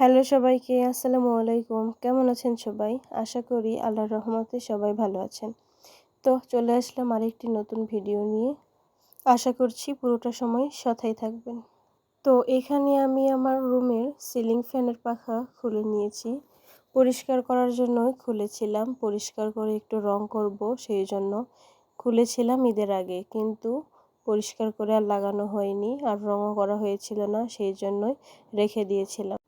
Hello সবাইকে, আসসালামু আলাইকুম। কেমন আছেন সবাই? আশা করি আল্লাহর রহমতে সবাই ভালো আছেন। তো চলে আসলাম আরেকটি নতুন ভিডিও নিয়ে। আশা করছি পুরোটা সময় সাথেই থাকবেন। তো এখানে আমি আমার রুমের সিলিং ফ্যানের পাখা খুলে নিয়েছি। পরিষ্কার করার জন্য খুলেছিলাম। পরিষ্কার করে একটু রং করব সেই জন্য খুলেছিলাম ঈদের আগে। কিন্তু পরিষ্কার করে আর লাগানো হয়নি। আর রঙও করা হয়েছিল না, সেই জন্যই রেখে দিয়েছিলাম।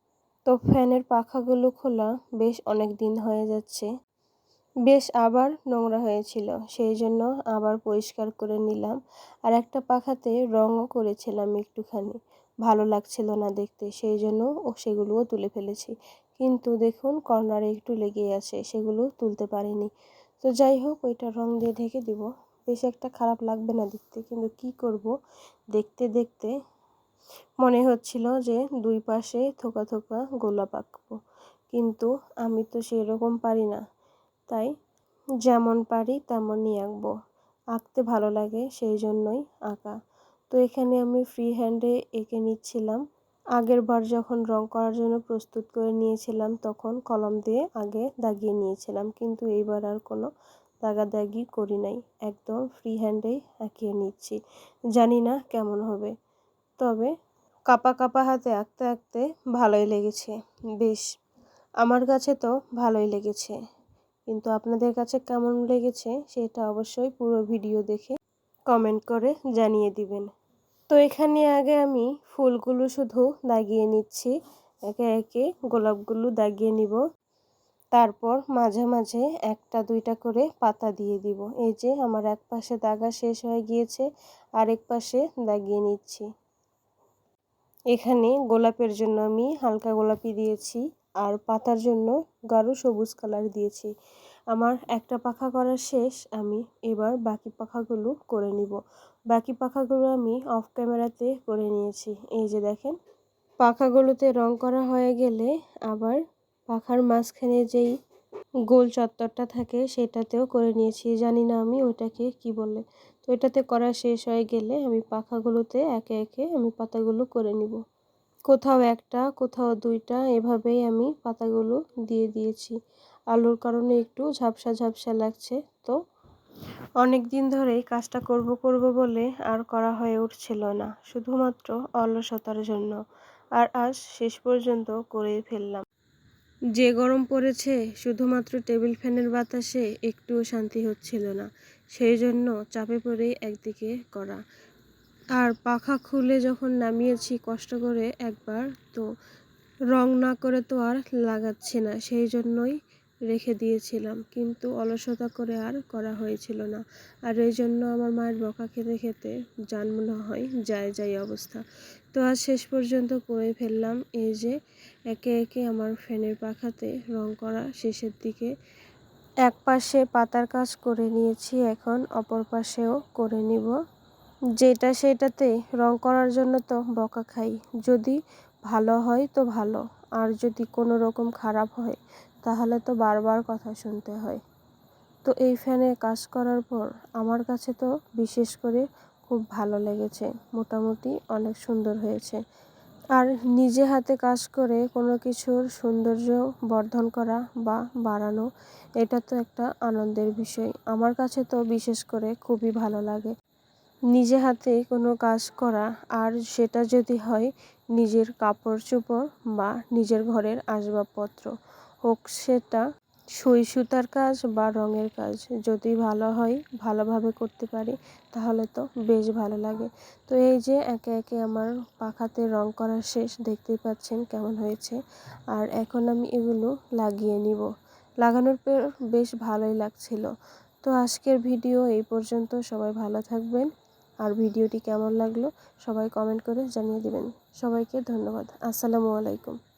তো ফ্যানের পাখাগুলো খোলা বেশ অনেক দিন হয়ে যাচ্ছে। বেশ আবার নোংরা হয়েছিল, সেই জন্য আবার পরিষ্কার করে নিলাম। আর একটা পাখাতে রঙও করেছিলাম একটুখানি। ভালো লাগছিল না দেখতে, সেই জন্য ও সেগুলোও তুলে ফেলেছি। কিন্তু দেখুন, কর্নারে একটু লেগে আছে, সেগুলো তুলতে পারিনি। তো যাই হোক, ওইটা রং দিয়ে ঢেকে দিব। বেশ একটা খারাপ লাগবে না দেখতে, কিন্তু কি করব? দেখতে দেখতে মনে হচ্ছিল যে দুই পাশে থোকা থোকা গোলাপ আঁকবো। কিন্তু আমি তো সেরকম পারি না। তাই যেমন পারি তেমনই আঁকবো। আঁকতে ভালো লাগে সেই জন্যই আঁকা। তো এখানে আমি ফ্রি হ্যান্ডে এঁকে নিচ্ছিলাম। আগের বার যখন রং করার জন্য প্রস্তুত করে নিয়েছিলাম, তখন কলম দিয়ে আগে দাগিয়ে নিয়েছিলাম। কিন্তু এইবার আর কোনো দাগাদাগি করি নাই। একদম ফ্রি হ্যান্ডেই আঁকিয়ে নিচ্ছি। জানি না কেমন হবে। তবে কাপা কাপা হাতে আঁকতে আঁকতে ভালোই লেগেছে। বেশ, আমার কাছে তো ভালোই লেগেছে। কিন্তু আপনাদের কাছে কেমন লেগেছে সেটা অবশ্যই পুরো ভিডিও দেখে কমেন্ট করে জানিয়ে দিবেন। তো এখানে আগে আমি ফুলগুলো শুধু দাগিয়ে নিচ্ছি। একে একে গোলাপগুলো দাগিয়ে নিব। তারপর মাঝে মাঝে একটা দুইটা করে পাতা দিয়ে দিব। এই যে আমার এক পাশে দাগা শেষ হয়ে গিয়েছে, আরেক পাশে দাগিয়ে নিচ্ছি। এখানে গোলাপের জন্য আমি হালকা গোলাপি দিয়েছি আর পাতার জন্য গাঢ় সবুজ কালার দিয়েছি। আমার একটা পাখা করা শেষ, আমি এবার বাকি পাখাগুলো করে নিব। বাকি পাখাগুলো আমি অফ ক্যামেরাতে করে নিয়েছি। এই যে দেখেন, পাখাগুলোতে রং করা হয়ে গেলে আবার পাখার মাঝখানে যেই গোল চত্বরটা থাকে সেটাতেও করে নিয়েছি। জানি না আমি ওটাকে কি বলে। তো এটাতে করা শেষ হয়ে গেলে আমি পাখাগুলোতে একে একে আমি পাতাগুলো করে নিব। কোথাও একটা, কোথাও দুইটা এভাবেই আমি পাতাগুলো দিয়ে দিয়েছি। আলুর কারণে একটু ঝাপসা ঝাপসা লাগছে। তো অনেক দিন ধরেই কাজটা করব করব বলে আর করা হয়ে উঠছিল না। শুধুমাত্র অলসতার জন্য। আর আজ শেষ পর্যন্ত করেই ফেললাম। যে গরম পড়েছে, শুধুমাত্র টেবিল ফ্যানের বাতাসে একটুও শান্তি হচ্ছিল না। সেই জন্য চাপে পড়েই একদিকে করা। আর পাখা খুলে যখন নামিয়েছি কষ্ট করে একবার, তো রং না করে তো আর লাগাচ্ছে না। সেই জন্যই রেখে দিয়েছিলাম, কিন্তু অলসতা করে আর করা হয়েছিল না। আর এই জন্য আমার মায়ের বকা খেতে খেতে যান মনে হয়, যায় যায় অবস্থা। তো আজ শেষ পর্যন্ত করে ফেললাম এই যে একে একে আমার ফ্যানের পাখাতে রং করা শেষের দিকে। এক পাশে পাতার কাজ করে নিয়েছি, এখন অপর পাশেও করে নিব। যেটা সেটাতে রং করার জন্য তো বকা খাই। যদি ভালো হয় তো ভালো, আর যদি কোনো রকম খারাপ হয় তাহলে তো বারবার কথা শুনতে হয়। তো এই ফ্যানে কাজ করার পর আমার কাছে তো বিশেষ করে খুব ভালো লেগেছে, মোটামুটি অনেক সুন্দর হয়েছে। আর নিজে হাতে কাজ করে কোনো কিছুর সৌন্দর্য বর্ধন করা বা বাড়ানো, এটা তো একটা আনন্দের বিষয়। আমার কাছে তো বিশেষ করে খুবই ভালো লাগে। নিজে হাতে কোনো কাজ করা আর সেটা যদি হয় নিজের কাপড় চোপড় বা নিজের ঘরের আসবাবপত্র হোক সেটা সুই সুতার কাজ বা রঙের কাজ। যদি ভালো হয়, ভালোভাবে করতে পারি, তাহলে তো বেশ ভালো লাগে। তো এই যে একে একে আমার পাখাতে রং করা শেষ, দেখতেই পাচ্ছেন কেমন হয়েছে। আর এখন আমি এগুলো লাগিয়ে নিব। লাগানোর পর বেশ ভালোই লাগছিল। তো আজকের ভিডিও এই পর্যন্ত। সবাই ভালো থাকবেন। আর ভিডিওটি কেমন লাগল, সবাই কমেন্ট করে জানিয়ে দেবেন। সবাইকে ধন্যবাদ। আসসালামু আলাইকুম।